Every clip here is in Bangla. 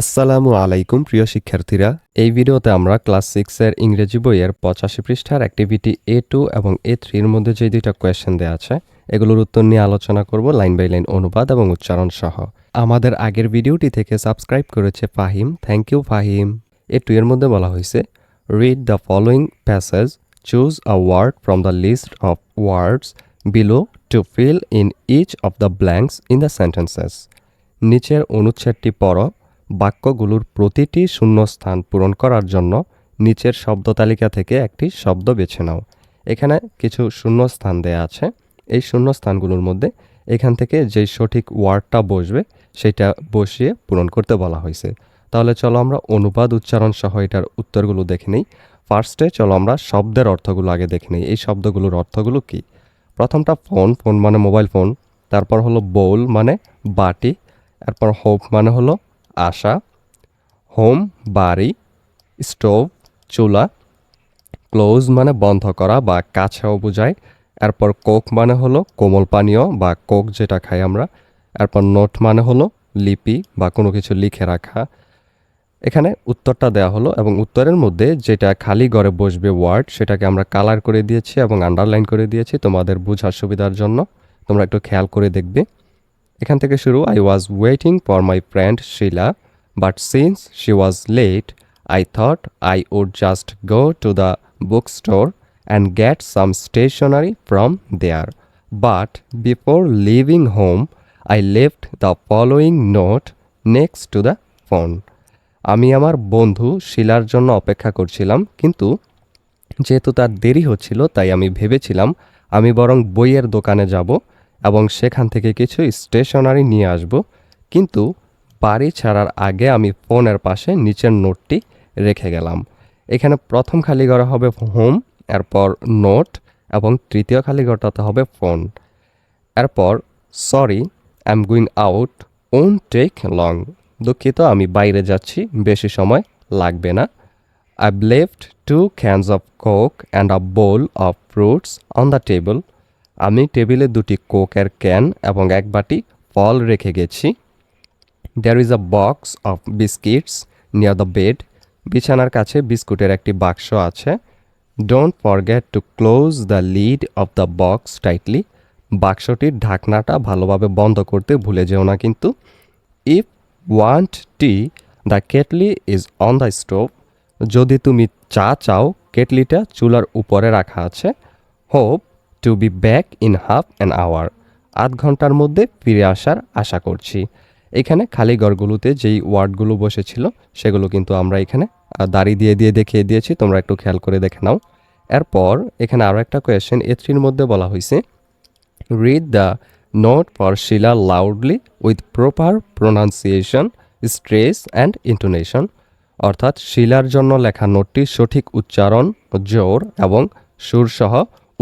আসসালামু আলাইকুম, প্রিয় শিক্ষার্থীরা। এই ভিডিওতে আমরা ক্লাস সিক্সের ইংরেজি বইয়ের পঁচাশি পৃষ্ঠার অ্যাক্টিভিটি এ টু এবং এ থ্রির মধ্যে যে দুইটা কোয়েশ্চেন দেওয়া আছে, এগুলোর উত্তর নিয়ে আলোচনা করব লাইন বাই লাইন অনুবাদ এবং উচ্চারণ সহ। আমাদের আগের ভিডিওটি থেকে সাবস্ক্রাইব করেছে Fahim. Thank you Fahim. A two এর মধ্যে বলা হয়েছে read the following passage choose a word from the list of words below to fill in each of the blanks in the sentences নিচের অনুচ্ছেদটি পড়ো। বাক্যগুলোর প্রতিটি শূন্যস্থান পূরণ করার জন্য নিচের শব্দ তালিকা থেকে একটি শব্দ বেছে নাও। এখানে কিছু শূন্যস্থান দেয়া আছে। এই শূন্যস্থানগুলোর মধ্যে এখান থেকে যেই সঠিক ওয়ার্ডটা বসবে, সেটা বসিয়ে পূরণ করতে বলা হয়েছে। তাহলে চলো আমরা অনুবাদ উচ্চারণ সহ এটার উত্তরগুলো দেখে নিই। ফার্স্টে চলো আমরা শব্দের অর্থগুলো আগে দেখে নিই। এই শব্দগুলোর অর্থগুলো কী? প্রথমটা ফোন ফোন মানে মোবাইল ফোন, তারপর হলো বোল মানে বাটি এরপর হোপ মানে হলো আশা হোম বাড়ি স্টোভ চুলা ক্লোজ মানে বন্ধ করা বা কাছেও বোঝায়। এরপর কোক মানে হলো কোমল পানীয় বা কোক যেটা খাই আমরা। এরপর নোট মানে হলো লিপি বা কোনো কিছু লিখে রাখা। এখানে উত্তরটা দেওয়া হলো এবং উত্তরের মধ্যে যেটা খালি ঘরে বসবে ওয়ার্ড সেটাকে আমরা কালার করে দিয়েছি এবং আন্ডারলাইন করে দিয়েছি তোমাদের বোঝার সুবিধার জন্য। তোমরা একটু খেয়াল করে দেখবে। এখান থেকে শুরু I was waiting for my friend Sheila but since she was late I thought I would just go to the book store and get some stationery from there but before leaving home I left the following note next to the phone আমি আমার বন্ধু শিলার জন্য অপেক্ষা করছিলাম, কিন্তু যেহেতু তার দেরি হচ্ছিল, তাই আমি ভেবেছিলাম আমি বরং বইয়ের দোকানে যাব। এবং সেখান থেকে কিছু স্টেশনারি নিয়ে আসব। কিন্তু বাড়ি ছাড়ার আগে আমি ফোনের পাশে নিচের নোটটি রেখে গেলাম। এখানে প্রথম খালি ঘরে হবে হোম, এরপর নোট এবং তৃতীয় খালি ঘরটাতে হবে ফোন। এরপর, sorry, I am going out won't take long. দুঃখিত, আমি বাইরে যাচ্ছি, বেশি সময় লাগবে না। I left two cans of Coke and a bowl of fruits on the table. আমি টেবিলে দুটি কোকের ক্যান এবং এক বাটি ফল রেখে গেছি। There is a box of biscuits near the bed বিছানার কাছে বিস্কুটের একটি বাক্স আছে। Don't forget to close the lid of the box tightly বাক্সটির ঢাকনাটা ভালোভাবে বন্ধ করতে ভুলে যেও না কিন্তু। If want tea the kettle is on the stove যদি তুমি চা চাও, কেটলিটা চুলার উপরে রাখা আছে। Hope to be back in half an hour আধ ঘণ্টার মধ্যে ফিরে আসার আশা করছি। এখানে খালি ঘরগুলোতে যেই ওয়ার্ডগুলো বসেছিল, সেগুলো কিন্তু আমরা এখানে দাড়ি দিয়ে দিয়ে দেখিয়ে দিয়েছি, তোমরা একটু খেয়াল করে দেখে নাও। এরপর এখানে আরও একটা কোয়েশ্চেন এ থ্রির মধ্যে বলা হয়েছে read the note for Sheila loudly with proper pronunciation stress and intonation অর্থাৎ শিলার জন্য লেখা নোটটি সঠিক উচ্চারণ, জোর এবং সুরসহ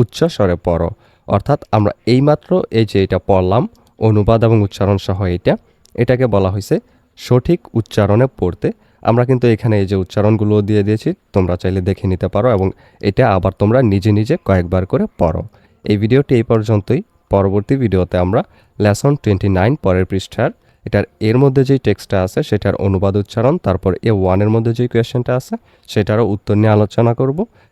উচ্চ স্বরে পড়ো। অর্থাৎ আমরা এইমাত্র এই যে এটা পড়লাম, অনুবাদ এবং উচ্চারণ সহ এটা এটাকে বলা হয়েছে সঠিক উচ্চারণে পড়তে। আমরা কিন্তু এখানে এই যে উচ্চারণগুলো দিয়ে দিয়েছি, তোমরা চাইলে দেখে নিতে পারো এবং এটা আবার তোমরা নিজে নিজে কয়েকবার করে পড়ো। এই ভিডিওটি এই পর্যন্তই। পরবর্তী ভিডিওতে আমরা লেসন টোয়েন্টি নাইন পরের পৃষ্ঠার, এটার এর মধ্যে যেই টেক্সটটা আছে সেটার অনুবাদ উচ্চারণ, তারপর এ ওয়ানের মধ্যে যেই কোয়েশ্চেনটা আছে সেটারও উত্তর নিয়ে আলোচনা করব।